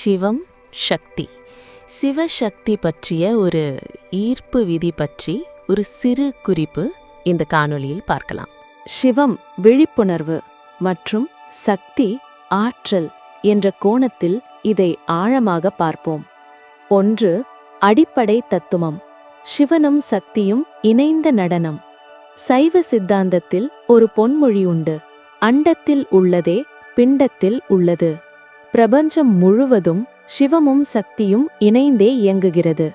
சிவம் சக்தி. சிவசக்தி பற்றிய ஒரு ஈர்ப்பு விதி பற்றி ஒரு சிறு குறிப்பு இந்த காணொளியில் பார்க்கலாம். சிவம் விழிப்புணர்வு மற்றும் சக்தி ஆற்றல் என்ற கோணத்தில் இதை ஆழமாக பார்ப்போம். ஒன்று அடிப்படை தத்துவம். சிவனும் சக்தியும் இணைந்த நடனம். சைவ சித்தாந்தத்தில் ஒரு பொன்மொழி உண்டு. அண்டத்தில் உள்ளதே பிண்டத்தில் உள்ளது. பிரபஞ்சம் முழுவதும் சிவமும் சக்தியும் இணைந்தே இயங்குகிறது.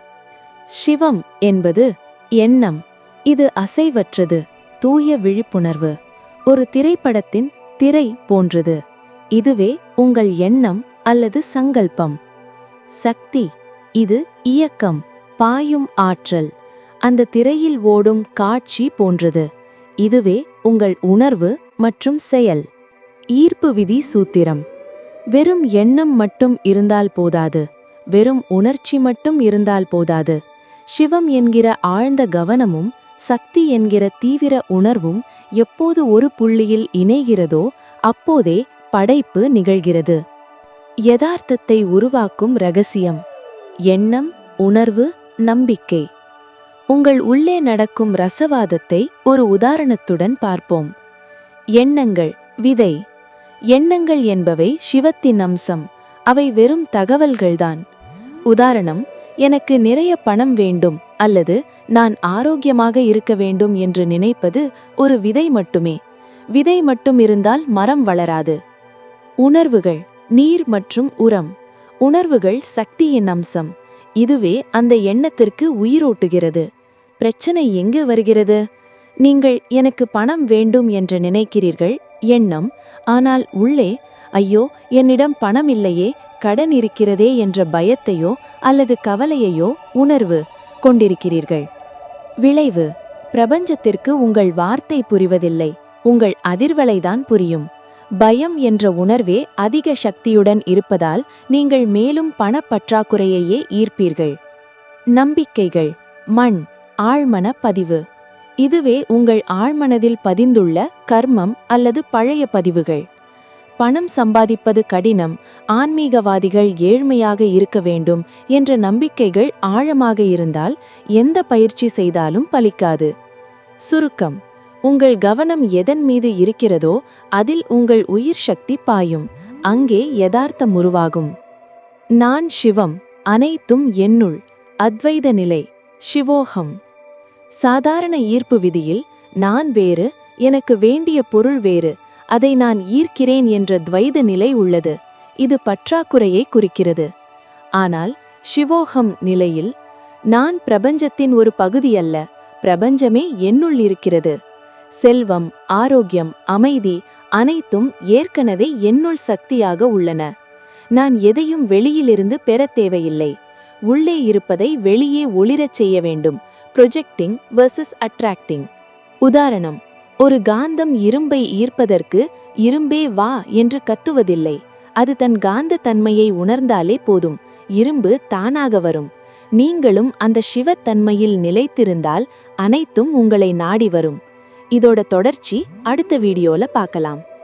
சிவம் என்பது எண்ணம். இது அசைவற்றது தூய விழிப்புணர்வு. ஒரு திரைப்படத்தின் திரை போன்றது. இதுவே உங்கள் எண்ணம் அல்லது சங்கல்பம். சக்தி. இது இயக்கம் பாயும் ஆற்றல். அந்த திரையில் ஓடும் காட்சி போன்றது. இதுவே உங்கள் உணர்வு மற்றும் செயல். ஈர்ப்பு விதி சூத்திரம். வெறும் எண்ணம் மட்டும் இருந்தால் போதாது. வெறும் உணர்ச்சி மட்டும் இருந்தால் போதாது. சிவம் என்கிற ஆழ்ந்த கவனமும் சக்தி என்கிற தீவிர உணர்வும் எப்போது ஒரு புள்ளியில் இணைகிறதோ அப்போதே படைப்பு நிகழ்கிறது. யதார்த்தத்தை உருவாக்கும் ரகசியம். எண்ணம் உணர்வு நம்பிக்கை. உங்கள் உள்ளே நடக்கும் ரசவாதத்தை ஒரு உதாரணத்துடன் பார்ப்போம். எண்ணங்கள் விதை. எண்ணங்கள் என்பவை சிவத்தின் அம்சம். அவை வெறும் தகவல்கள்தான். உதாரணம் எனக்கு நிறைய பணம் வேண்டும் அல்லது நான் ஆரோக்கியமாக இருக்க வேண்டும் என்று நினைப்பது ஒரு விதை மட்டுமே. விதை மட்டும் இருந்தால் மரம் வளராது. உணர்வுகள் நீர் மற்றும் உரம். உணர்வுகள் சக்தியின் அம்சம். இதுவே அந்த எண்ணத்திற்கு உயிரோட்டுகிறது. பிரச்சனை எங்கு வருகிறது? நீங்கள் எனக்கு பணம் வேண்டும் என்று நினைக்கிறீர்கள் எண்ணம் ஆனால் உள்ளே ஐயோ என்னிடம் பணம் இல்லையே கடன் இருக்கிறதே என்ற பயத்தையோ அல்லது கவலையையோ உணர்வு கொண்டிருக்கிறீர்கள். விளைவு பிரபஞ்சத்திற்கு உங்கள் வார்த்தை புரிவதில்லை உங்கள் அதிர்வலைதான் புரியும். பயம் என்ற உணர்வே அதிக சக்தியுடன் இருப்பதால் நீங்கள் மேலும் பணப்பற்றாக்குறையையே ஈர்ப்பீர்கள். நம்பிக்கைகள் மண் ஆழ்மன பதிவு. இதுவே உங்கள் ஆழ்மனதில் பதிந்துள்ள கர்மம் அல்லது பழைய பதிவுகள். பணம் சம்பாதிப்பது கடினம் ஆன்மீகவாதிகள் ஏழ்மையாக இருக்க வேண்டும் என்ற நம்பிக்கைகள் ஆழமாக இருந்தால் எந்த பயிற்சி செய்தாலும் பலிக்காது. சுருக்கம் உங்கள் கவனம் எதன் மீது இருக்கிறதோ அதில் உங்கள் உயிர் சக்தி பாயும் அங்கே யதார்த்தம் உருவாகும். நான் சிவம் அனைத்தும் என்னுள் அத்வைத நிலை சிவோகம். சாதாரண ஈர்ப்பு விதியில் நான் வேறு எனக்கு வேண்டிய பொருள் வேறு அதை நான் ஈர்க்கிறேன் என்ற துவைத நிலை உள்ளது. இது பற்றாக்குறையை குறிக்கிறது. ஆனால் சிவோகம் நிலையில் நான் பிரபஞ்சத்தின் ஒரு பகுதி அல்ல பிரபஞ்சமே என்னுள் இருக்கிறது. செல்வம் ஆரோக்கியம் அமைதி அனைத்தும் ஏற்கனவே என்னுள் சக்தியாக உள்ளன. நான் எதையும் வெளியிலிருந்து பெறத் தேவையில்லை. உள்ளே இருப்பதை வெளியே ஒளிரச் செய்ய வேண்டும். ப்ரொஜெக்டிங் வெர்சஸ் அட்ராக்டிங் உதாரணம் ஒரு காந்தம் இரும்பை ஈர்ப்பதற்கு இரும்பே வா என்று கத்துவதில்லை. அது தன் காந்த தன்மையை உணர்ந்தாலே போதும். இரும்பு தானாக வரும். நீங்களும் அந்த சிவத்தன்மையில் நிலைத்திருந்தால் அனைத்தும் உங்களை நாடி வரும். இதோட தொடர்ச்சி அடுத்த வீடியோல பார்க்கலாம்.